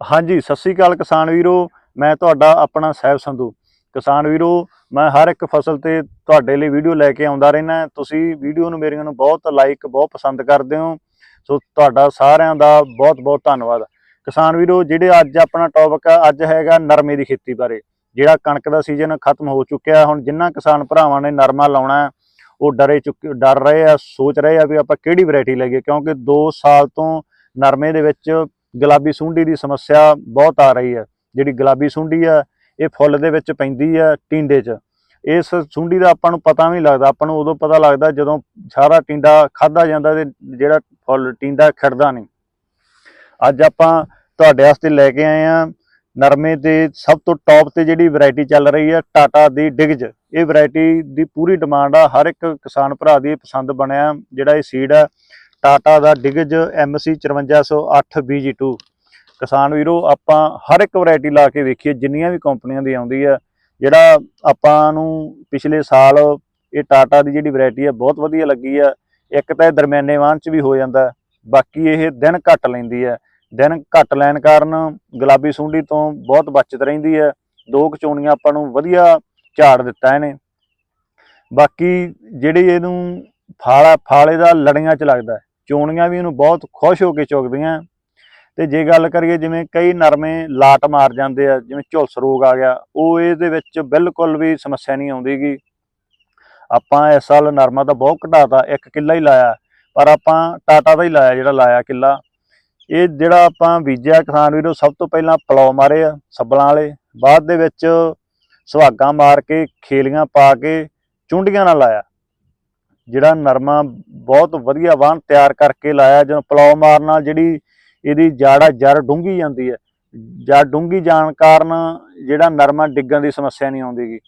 ਹਾਂਜੀ, ਸਤਿ ਸ੍ਰੀ ਅਕਾਲ ਕਿਸਾਨ ਵੀਰੋ, ਮੈਂ ਤੁਹਾਡਾ ਆਪਣਾ ਸਹਿਬ ਸੰਧੂ। ਕਿਸਾਨ ਵੀਰੋ, ਮੈਂ ਹਰ ਇੱਕ ਫਸਲ ਤੇ ਤੁਹਾਡੇ ਲਈ ਵੀਡੀਓ ਲੈ ਕੇ ਆਉਂਦਾ ਰਹਿਣਾ ਤੁਸੀਂ ਵੀਡੀਓ ਨੂੰ ਮੇਰੀਆਂ ਨੂੰ ਬਹੁਤ ਲਾਈਕ ਬਹੁਤ ਪਸੰਦ ਕਰਦੇ ਹੋ। ਸੋ ਤੁਹਾਡਾ ਸਾਰਿਆਂ ਦਾ ਬਹੁਤ ਬਹੁਤ ਧੰਨਵਾਦ। ਕਿਸਾਨ ਵੀਰੋ, ਜਿਹੜੇ ਅੱਜ ਆਪਣਾ ਟੌਪਿਕ ਆ, ਅੱਜ ਹੈਗਾ ਨਰਮੇ ਦੀ ਖੇਤੀ ਬਾਰੇ। ਜਿਹੜਾ ਕਣਕ ਦਾ ਸੀਜ਼ਨ ਖਤਮ ਹੋ ਚੁੱਕਿਆ, ਹੁਣ ਜਿੰਨਾ ਕਿਸਾਨ ਭਰਾਵਾਂ ਨੇ ਨਰਮਾ ਲਾਉਣਾ ਉਹ ਡਰੇ ਚੁੱਕੇ, ਡਰ ਰਹੇ ਆ, ਸੋਚ ਰਹੇ ਆ ਵੀ ਆਪਾਂ ਕਿਹੜੀ ਵੈਰਾਈਟੀ ਲਈਏ, ਕਿਉਂਕਿ 2 ਸਾਲ ਤੋਂ ਨਰਮੇ ਦੇ ਵਿੱਚ ਗੁਲਾਬੀ ਸੁੰਡੀ ਦੀ ਸਮੱਸਿਆ ਬਹੁਤ ਆ ਰਹੀ ਹੈ। ਜਿਹੜੀ ਗੁਲਾਬੀ ਸੁੰਡੀ ਆ ਇਹ ਫੁੱਲ ਦੇ ਵਿੱਚ ਪੈਂਦੀ ਆ ਟਿੰਡੇ 'ਚ। ਇਸ ਸੁੰਡੀ ਦਾ ਆਪਾਂ ਨੂੰ ਪਤਾ ਵੀ ਨਹੀਂ ਲੱਗਦਾ। ਆਪਾਂ ਨੂੰ ਉਦੋਂ ਪਤਾ ਲੱਗਦਾ ਜਦੋਂ ਸਾਰਾ ਟਿੰਡਾ ਖਾਦਾ ਜਾਂਦਾ ਤੇ ਜਿਹੜਾ ਫੁੱਲ ਟਿੰਡਾ ਖਿੜਦਾ ਨਹੀਂ ਅੱਜ ਆਪਾਂ ਤੁਹਾਡੇ ਵਾਸਤੇ ਲੈ ਕੇ ਆਏ ਆ ਨਰਮੇ ਦੇ ਸਭ ਤੋਂ ਟੌਪ ਤੇ ਜਿਹੜੀ ਵੈਰਾਈਟੀ ਚੱਲ ਰਹੀ ਹੈ, ਟਾਟਾ ਦੀ ਡਿਗਜ ਇਹ ਵੈਰਾਈਟੀ ਦੀ ਪੂਰੀ ਡਿਮਾਂਡ ਆ। ਹਰ ਇੱਕ ਕਿਸਾਨ ਭਰਾ ਦੀ ਪਸੰਦ ਬਣਿਆ ਜਿਹੜਾ ਇਹ ਸੀਡ ਆ ਟਾਟਾ ਦਾ ਡਿਗਜ MC 5408 BG2 ਕਿਸਾਨ ਵੀਰੋ, ਆਪਾਂ ਹਰ ਇੱਕ ਵੈਰਾਈਟੀ ਲਾ ਕੇ ਵੇਖੀਏ, ਜਿੰਨੀਆਂ ਵੀ ਕੰਪਨੀਆਂ ਦੀ ਆਉਂਦੀ ਆ, ਜਿਹੜਾ ਆਪਾਂ ਨੂੰ ਪਿਛਲੇ ਸਾਲ ਇਹ ਟਾਟਾ ਦੀ ਜਿਹੜੀ ਵੈਰਾਈਟੀ ਆ, ਬਹੁਤ ਵਧੀਆ ਲੱਗੀ ਆ। ਇੱਕ ਤਾਂ ਇਹ ਦਰਮਿਆਨੇ ਵਾਹਨ ਚ ਵੀ ਹੋ ਜਾਂਦਾ, ਬਾਕੀ ਇਹ ਦਿਨ ਘੱਟ ਲੈਂਦੀ ਆ। ਦਿਨ ਘੱਟ ਲੈਣ ਕਾਰਨ ਗੁਲਾਬੀ ਸੁੰਡੀ ਤੋਂ ਬਹੁਤ ਬਚਤ ਰਹਿੰਦੀ ਹੈ ਦੋ ਕਚੋਣੀਆਂ ਆਪਾਂ ਨੂੰ ਵਧੀਆ ਝਾੜ ਦਿੱਤਾ ਇਹਨੇ। ਬਾਕੀ ਜਿਹੜੀ ਇਹਨੂੰ ਫਾਲਾ ਫਾਲੇ ਦਾ ਲੜੀਆਂ ਚ ਲੱਗਦਾ ਚੋਣੀਆਂ ਵੀ ਇਹਨੂੰ ਬਹੁਤ ਖੁਸ਼ ਹੋ ਕੇ ਚੁਗਦੀਆਂ ਤੇ ਜੇ ਗੱਲ ਕਰੀਏ ਜਿਵੇਂ ਕਈ ਨਰਮੇ ਲਾਟ ਮਾਰ ਜਾਂਦੇ ਆ, ਜਿਵੇਂ ਝੁਲਸ ਰੋਗ ਆ ਗਿਆ, ਉਹ ਇਹਦੇ ਵਿੱਚ ਬਿਲਕੁਲ ਵੀ ਸਮੱਸਿਆ ਨਹੀਂ ਆਉਂਦੀਗੀ। ਆਪਾਂ ਇਸ ਸਾਲ ਨਰਮਾ ਤਾਂ ਬਹੁਤ ਘਟਾਤਾ, ਇੱਕ ਕਿੱਲਾ ਹੀ ਲਾਇਆ, ਪਰ ਆਪਾਂ ਟਾਟਾ ਦਾ ਹੀ ਲਾਇਆ ਜਿਹੜਾ ਲਾਇਆ ਕਿੱਲਾ। ਇਹ ਜਿਹੜਾ ਆਪਾਂ ਬੀਜਿਆ ਕਿਸਾਨ ਵੀਰੋ, ਸਭ ਤੋਂ ਪਹਿਲਾਂ ਪਲੌ ਮਾਰੇ ਆ, ਸੱਬਲਾਂ ਵਾਲੇ, ਬਾਅਦ ਦੇ ਵਿੱਚ ਸੁਹਾਗਾ ਮਾਰ ਕੇ, ਖੇਲੀਆਂ ਪਾ ਕੇ, ਚੁੰਡੀਆਂ ਨਾਲ ਲਾਇਆ। ਜਿਹੜਾ ਨਰਮਾ ਬਹੁਤ ਵਧੀਆ ਵਾਹਣ ਤਿਆਰ ਕਰਕੇ ਲਾਇਆ, ਜਦੋਂ ਪਲੌ ਮਾਰਨ ਨਾਲ ਜਿਹੜੀ ਇਹਦੀ ਜੜ ਜੜ ਡੂੰਗੀ ਜਾਂਦੀ ਹੈ, ਜੜ ਡੂੰਗੀ ਜਾਣ ਕਾਰਨ ਜਿਹੜਾ ਨਰਮਾ ਡਿੱਗਣ ਦੀ ਸਮੱਸਿਆ ਨਹੀਂ ਆਉਂਦੀਗੀ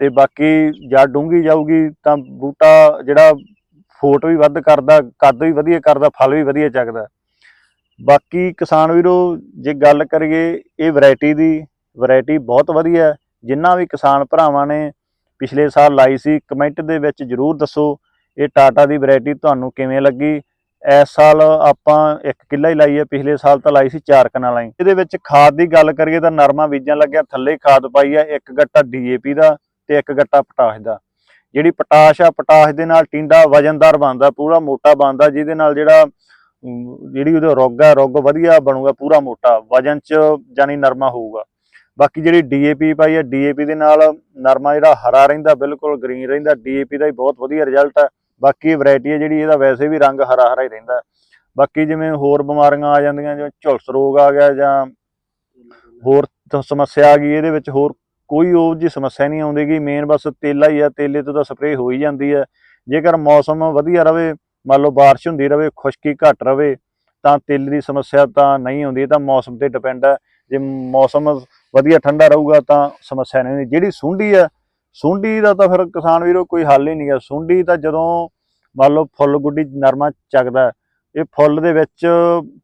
ਤੇ ਬਾਕੀ ਜੜ ਡੂੰਗੀ ਜਾਊਗੀ ਤਾਂ ਬੂਟਾ ਜਿਹੜਾ ਫੋਟ ਵੀ ਵੱਧ ਕਰਦਾ, ਕੱਦ ਵੀ ਵਧੀਆ ਕਰਦਾ, ਫਲ ਵੀ ਵਧੀਆ ਚੱਕਦਾ। ਬਾਕੀ ਕਿਸਾਨ ਵੀਰੋ, ਜੇ ਗੱਲ ਕਰੀਏ ਇਹ ਵੈਰਾਈਟੀ ਦੀ, ਵੈਰਾਈਟੀ ਬਹੁਤ ਵਧੀਆ ਹੈ। ਜਿੰਨਾ ਵੀ ਕਿਸਾਨ ਭਰਾਵਾਂ ਨੇ ਪਿਛਲੇ ਸਾਲ ਲਾਈ ਸੀ, ਕਮੈਂਟ ਦੇ ਵਿੱਚ ਜਰੂਰ ਦੱਸੋ ਇਹ ਟਾਟਾ ਦੀ ਵੈਰਾਈਟੀ ਤੁਹਾਨੂੰ ਕਿਵੇਂ ਲੱਗੀ? ਇਸ ਸਾਲ ਆਪਾਂ ਇੱਕ ਕਿੱਲਾ ਹੀ ਲਾਈ ਹੈ, ਪਿਛਲੇ ਸਾਲ ਤਾਂ ਲਾਈ ਸੀ ਚਾਰ ਕਨਾ ਲਾਈ ਇਹਦੇ ਵਿੱਚ ਖਾਦ ਦੀ ਗੱਲ ਕਰੀਏ ਤਾਂ ਨਰਮਾ ਬੀਜਾਂ ਲੱਗਿਆ, ਥੱਲੇ ਖਾਦ ਪਾਈ ਹੈ ਇੱਕ ਗੱਟਾ ਡੀਏਪੀ ਦਾ ਤੇ ਇੱਕ ਗੱਟਾ ਪੋਟਾਸ਼ ਦਾ। ਜਿਹੜੀ ਪੋਟਾਸ਼ ਆ, ਪੋਟਾਸ਼ ਦੇ ਨਾਲ ਟਿੰਡਾ ਵਜਨਦਾਰ ਬਣਦਾ, ਪੂਰਾ ਮੋਟਾ ਬਣਦਾ, ਜਿਹਦੇ ਨਾਲ ਜਿਹੜਾ ਜਿਹੜੀ ਉਹਦਾ ਰੁੱਗ ਹੈ ਰੁੱਗ ਵਧੀਆ ਬਣੂਗਾ, ਪੂਰਾ ਮੋਟਾ, ਵਜਨ ਚ ਜਾਨੀ ਨਰਮਾ ਹੋਊਗਾ। ਬਾਕੀ ਜਿਹੜੀ ਡੀਏਪੀ ਪਾਈ ਹੈ ਡੀਏਪੀ ਦੇ ਨਾਲ ਨਰਮਾ ਜਿਹੜਾ ਹਰਾ ਰਹਿੰਦਾ, ਬਿਲਕੁਲ ਗ੍ਰੀਨ ਰਹਿੰਦਾ ਡੀਏਪੀ ਦਾ ਹੀ ਬਹੁਤ ਵਧੀਆ ਰਿਜ਼ਲਟ ਹੈ ਬਾਕੀ ਇਹ ਵੈਰਾਈਟੀ ਹੈ ਜਿਹੜੀ, ਇਹਦਾ ਵੈਸੇ ਵੀ ਰੰਗ ਹਰਾ ਹਰਾ ਹੀ ਰਹਿੰਦਾ। ਬਾਕੀ ਜਿਵੇਂ ਹੋਰ ਬਿਮਾਰੀਆਂ ਆ ਜਾਂਦੀਆਂ, ਜਿਵੇਂ ਝੁਲਸ ਰੋਗ ਆ ਗਿਆ ਜਾਂ ਹੋਰ ਸਮੱਸਿਆ ਆ ਗਈ, ਇਹਦੇ ਵਿੱਚ ਹੋਰ ਕੋਈ ਉਹ ਜੀ ਸਮੱਸਿਆ ਨਹੀਂ ਆਉਂਦੀਗੀ ਮੇਨ ਬਸ ਤੇਲਾ ਹੀ ਆ, ਤੇਲੇ ਤੋਂ ਤਾਂ ਸਪਰੇਅ ਹੋ ਹੀ ਜਾਂਦੀ ਹੈ ਜੇਕਰ ਮੌਸਮ ਵਧੀਆ ਰਵੇ, ਮੰਨ ਲਓ ਬਾਰਿਸ਼ ਹੁੰਦੀ ਰਵੇ, ਖੁਸ਼ਕੀ ਘੱਟ ਰਵੇ, ਤਾਂ ਤੇਲ ਦੀ ਸਮੱਸਿਆ ਤਾਂ ਨਹੀਂ ਆਉਂਦੀ ਤਾਂ ਮੌਸਮ ਤੇ ਡਿਪੈਂਡ ਹੈ ਜੇ ਮੌਸਮ ਵਧੀਆ ਠੰਡਾ ਰਹੂਗਾ ਤਾਂ ਸਮੱਸਿਆ ਨਹੀਂ ਹੁੰਦੀ ਜਿਹੜੀ ਸੁੰਡੀ ਹੈ ਸੁੰਡੀ ਦਾ ਤਾਂ ਫਿਰ ਕਿਸਾਨ ਵੀਰੋ ਕੋਈ ਹੱਲ ਹੀ ਨਹੀਂ ਹੈ ਸੁੰਡੀ ਤਾਂ ਜਦੋਂ ਮੰਨ ਲਓ ਫੁੱਲ ਗੁੱਡੀ ਨਰਮਾ ਚੱਕਦਾ ਇਹ ਫੁੱਲ ਦੇ ਵਿੱਚ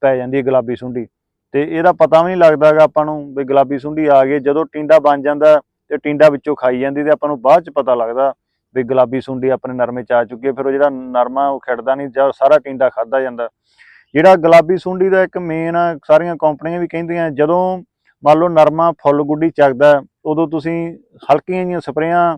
ਪੈ ਜਾਂਦੀ ਹੈ ਗੁਲਾਬੀ ਸੁੰਡੀ ਤੇ ਇਹਦਾ ਪਤਾ ਵੀ ਨਹੀਂ ਲੱਗਦਾਗਾ ਆਪਾਂ ਨੂੰ ਵੀ ਗੁਲਾਬੀ ਸੁੰਡੀ ਆ ਗਈ ਜਦੋਂ ਟਿੰਡਾ ਬਣ ਜਾਂਦਾ ਤੇ ਟਿੰਡਾ ਵਿੱਚੋਂ ਖਾਈ ਜਾਂਦੀ ਤੇ ਆਪਾਂ ਨੂੰ ਬਾਅਦ ਚ ਪਤਾ ਲੱਗਦਾ ਵੀ ਗੁਲਾਬੀ ਸੁੰਡੀ ਆਪਣੇ ਨਰਮੇ ਚ ਆ ਚੁੱਕੀ ਹੈ, ਫਿਰ ਉਹ ਜਿਹੜਾ ਨਰਮਾ ਉਹ ਖਿੜਦਾ ਨਹੀਂ ਜਾਂ ਸਾਰਾ ਟਿੰਡਾ ਖਾਦਾ ਜਾਂਦਾ ਜਿਹੜਾ ਗੁਲਾਬੀ ਸੁੰਡੀ ਦਾ ਇੱਕ ਮੇਨ ਸਾਰੀਆਂ ਕੰਪਨੀਆਂ ਵੀ ਕਹਿੰਦੀਆਂ ਜਦੋਂ ਮੰਨ ਲਓ ਨਰਮਾ ਫੁੱਲ ਗੁੱਡੀ ਚੱਕਦਾ ਉਦੋਂ ਤੁਸੀਂ ਹਲਕੀਆਂ ਜਿਹੀਆਂ ਸਪਰੇਆਂ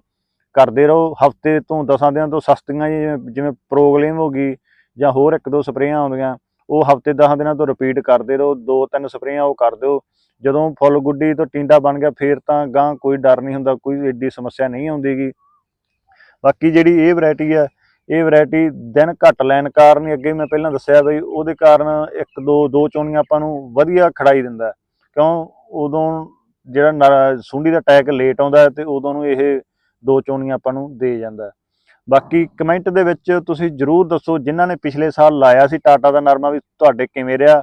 ਕਰਦੇ ਰਹੋ, ਹਫ਼ਤੇ ਤੋਂ 10 ਦਿਨਾਂ ਤੋਂ ਸਸਤੀਆਂ ਜਿਹੀਆਂ ਜਿਵੇਂ- ਪ੍ਰੋਗਲੇਮ ਹੋ ਗਈ ਜਾਂ ਹੋਰ ਇੱਕ ਦੋ ਸਪਰੇਆਂ ਆਉਂਦੀਆਂ, ਉਹ ਹਫ਼ਤੇ 10 ਦਿਨਾਂ ਤੋਂ ਰਿਪੀਟ ਕਰਦੇ ਰਹੋ, ਦੋ ਤਿੰਨ ਸਪਰੇਆਂ ਉਹ ਕਰ ਦਿਓ। ਜਦੋਂ ਫੁੱਲ ਗੁੱਡੀ ਤੋਂ ਟਿੰਡਾ ਬਣ ਗਿਆ, ਫੇਰ ਤਾਂ ਗਾਂ ਕੋਈ ਡਰ ਨਹੀਂ ਹੁੰਦਾ, ਕੋਈ ਏਡੀ ਸਮੱਸਿਆ ਨਹੀਂ ਆਉਂਦੀਗੀ। ਬਾਕੀ ਜਿਹੜੀ ਇਹ ਵੈਰਾਈਟੀ ਹੈ ਇਹ ਵੈਰਾਈਟੀ ਦਿਨ ਘੱਟ ਲੈਣ ਕਾਰਨ ਹੀ ਅੱਗੇ ਮੈਂ ਪਹਿਲਾਂ ਦੱਸਿਆ ਬਈ, ਉਹਦੇ ਕਾਰਨ ਇੱਕ, ਦੋ ਦੋ ਚੋਣੀਆਂ ਆਪਾਂ ਨੂੰ ਵਧੀਆ ਖੜਾਈ ਦਿੰਦਾ। ਕਿਉਂ? ਉਦੋਂ ਜਿਹੜਾ ਨਰ- ਸੁੰਡੀ ਦਾ ਅਟੈਕ ਲੇਟ ਆਉਂਦਾ ਹੈ ਤੇ ਉਦੋਂ ਨੂੰ ਇਹ ਦੋ ਚੋਣੀਆਂ ਆਪਾਂ ਨੂੰ ਦੇ ਜਾਂਦਾ ਬਾਕੀ ਕਮੈਂਟ ਦੇ ਵਿੱਚ ਤੁਸੀਂ ਜਰੂਰ ਦੱਸੋ ਜਿਨ੍ਹਾਂ ਨੇ ਪਿਛਲੇ ਸਾਲ ਲਾਇਆ ਸੀ ਟਾਟਾ ਦਾ ਨਰਮਾ ਵੀ ਤੁਹਾਡੇ ਕਿਵੇਂ ਰਿਹਾ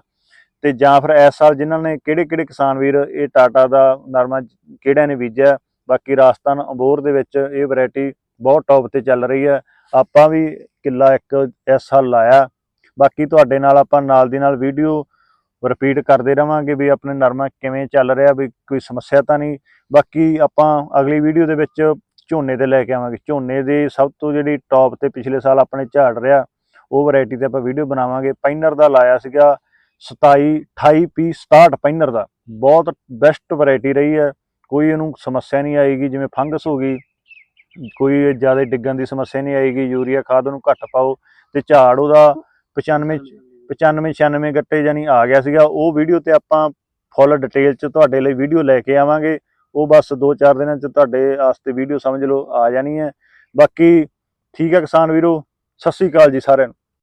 ਤੇ ਜਾਂ ਫਿਰ ਇਸ ਸਾਲ ਜਿਨ੍ਹਾਂ ਨੇ ਕਿਹੜੇ ਕਿਹੜੇ ਕਿਸਾਨ ਵੀਰ ਇਹ ਟਾਟਾ ਦਾ ਨਰਮਾ ਕਿਹੜਿਆਂ ਨੇ ਬੀਜਿਆ ਬਾਕੀ ਰਾਜਸਥਾਨ ਅੰਬੋਰ ਦੇ ਵਿੱਚ ਇਹ ਵੈਰਾਈਟੀ ਬਹੁਤ ਟੌਪ ਤੇ ਚੱਲ ਰਹੀ ਹੈ। ਆਪਾਂ ਵੀ ਕਿੱਲਾ ਇੱਕ ਇਸ ਸਾਲ ਲਾਇਆ ਬਾਕੀ ਤੁਹਾਡੇ ਨਾਲ ਆਪਾਂ ਨਾਲ ਦੀ ਨਾਲ ਵੀਡੀਓ ਰਿਪੀਟ ਕਰਦੇ ਰਵਾਂਗੇ ਵੀ ਆਪਣੇ ਨਰਮਾ ਕਿਵੇਂ ਚੱਲ ਰਿਹਾ, ਵੀ ਕੋਈ ਸਮੱਸਿਆ ਤਾਂ ਨਹੀਂ। ਬਾਕੀ ਆਪਾਂ ਅਗਲੀ ਵੀਡੀਓ ਦੇ ਵਿੱਚ ਝੋਨੇ ਤੇ ਲੈ ਕੇ ਆਵਾਂਗੇ। ਝੋਨੇ ਦੇ ਸਭ ਤੋਂ ਜਿਹੜੀ ਟੌਪ ਤੇ ਪਿਛਲੇ ਸਾਲ ਆਪਣੇ ਝਾੜ ਰਿਹਾ, ਉਹ ਵੈਰਾਈਟੀ ਤੇ ਆਪਾਂ ਵੀਡੀਓ ਬਣਾਵਾਂਗੇ। ਪਾਈਨਰ ਦਾ ਲਾਇਆ ਸੀਗਾ 27 28 ਪੀ 67 ਪਾਈਨਰ ਦਾ। ਬਹੁਤ ਬੈਸਟ ਵੈਰਾਈਟੀ ਰਹੀ ਹੈ। ਕੋਈ ਇਹਨੂੰ ਸਮੱਸਿਆ ਨਹੀਂ ਆਏਗੀ, ਜਿਵੇਂ ਫੰਗਸ ਹੋ ਗਈ, ਕੋਈ ਜ਼ਿਆਦਾ ਡਿੱਗਣ ਦੀ ਸਮੱਸਿਆ ਨਹੀਂ ਆਏਗੀ, ਯੂਰੀਆ ਖਾਦ ਉਹਨੂੰ ਘੱਟ ਪਾਓ ਤੇ ਝਾੜ ਉਹਦਾ 95 95 96 ਗੱਟੇ ਜਾਨੀ ਆ ਗਿਆ ਸੀਗਾ। ਉਹ ਵੀਡੀਓ ਤੇ ਆਪਾਂ ਫੁੱਲ ਡਿਟੇਲ ਚ ਤੁਹਾਡੇ ਲਈ ਵੀਡੀਓ ਲੈ ਕੇ ਆਵਾਂਗੇ। ਉਹ ਬਸ 2-4 ਦਿਨਾਂ ਚ ਤੁਹਾਡੇ ਵਾਸਤੇ ਵੀਡੀਓ ਸਮਝ ਲਓ, ਆ ਜਾਣੀ ਹੈ। ਬਾਕੀ ਠੀਕ ਹੈ ਕਿਸਾਨ ਵੀਰੋ, ਸਤਿ ਸ੍ਰੀ ਅਕਾਲ ਜੀ ਸਾਰਿਆਂ ਨੂੰ।